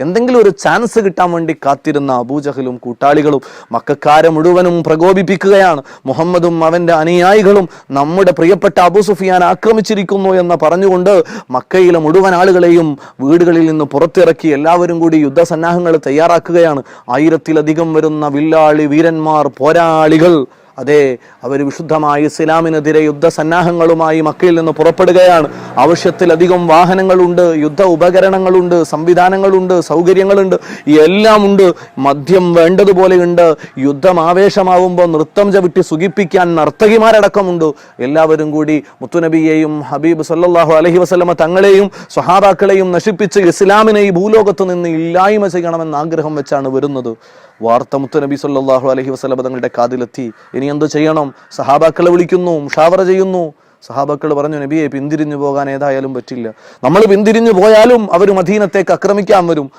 എന്തെങ്കിലും ഒരു ചാൻസ് കിട്ടാൻ വേണ്ടി കാത്തിരുന്ന അബൂജഹലും കൂട്ടാളികളും മക്കാരെ മുഴുവനും പ്രകോപിപ്പിക്കുകയാണ്. മുഹമ്മദും അവന്റെ അനുയായികളും നമ്മുടെ പ്രിയപ്പെട്ട അബൂ സുഫിയാൻ ആക്രമിച്ചിരിക്കുന്നു എന്ന് പറഞ്ഞുകൊണ്ട് മക്കയിലെ മുഴുവൻ ആളുകളെയും വീടുകളിൽ നിന്ന് പുറത്തിറക്കി എല്ലാവരും കൂടി യുദ്ധസന്നാഹങ്ങൾ തയ്യാറാക്കുകയാണ്. ആയിരത്തിലധികം വരുന്ന വില്ലാളി വീരന്മാർ പോരാളികൾ അതെ അവർ വിശുദ്ധമായ ഇസ്ലാമിനെതിരെ യുദ്ധസന്നാഹങ്ങളുമായി മക്കയിൽ നിന്ന് പുറപ്പെടുകയാണ്. ആവശ്യത്തിലധികം വാഹനങ്ങളുണ്ട് യുദ്ധ ഉപകരണങ്ങളുണ്ട് സംവിധാനങ്ങളുണ്ട് സൗകര്യങ്ങളുണ്ട്. എല്ലാം ഉണ്ട് മദ്യം വേണ്ടതുപോലെയുണ്ട്. യുദ്ധം ആവേശമാവുമ്പോൾ നൃത്തം ചവിട്ടി സുഖിപ്പിക്കാൻ നർത്തകിമാരടക്കമുണ്ട്. എല്ലാവരും കൂടി മുത്തുനബിയെയും ഹബീബ് സല്ലാഹു അലഹി വസല്ലമ തങ്ങളെയും സ്വഹാബാക്കളെയും നശിപ്പിച്ച് ഇസ്ലാമിനെ ഈ ഭൂലോകത്ത് നിന്ന് ഇല്ലായ്മ ചെയ്യണമെന്ന് ആഗ്രഹം വെച്ചാണ് വരുന്നത്. വാർത്ത മുത്തുനബി സല്ലാഹു അലഹി വസ്ലമ തങ്ങളുടെ കാതിലെത്തി. ഇനി എന്ത് ചെയ്യണം. സഹാബാക്കളെ വിളിക്കുന്നു ഷാവറ ചെയ്യുന്നു. സഹാബാക്കൾ പറഞ്ഞു നബിയെ പിന്തിരിഞ്ഞു പോകാൻ ഏതായാലും പറ്റില്ല. നമ്മൾ പിന്തിരിഞ്ഞു പോയാലും അവർ മദീനത്തേക്ക് ആക്രമിക്കാൻ വരും.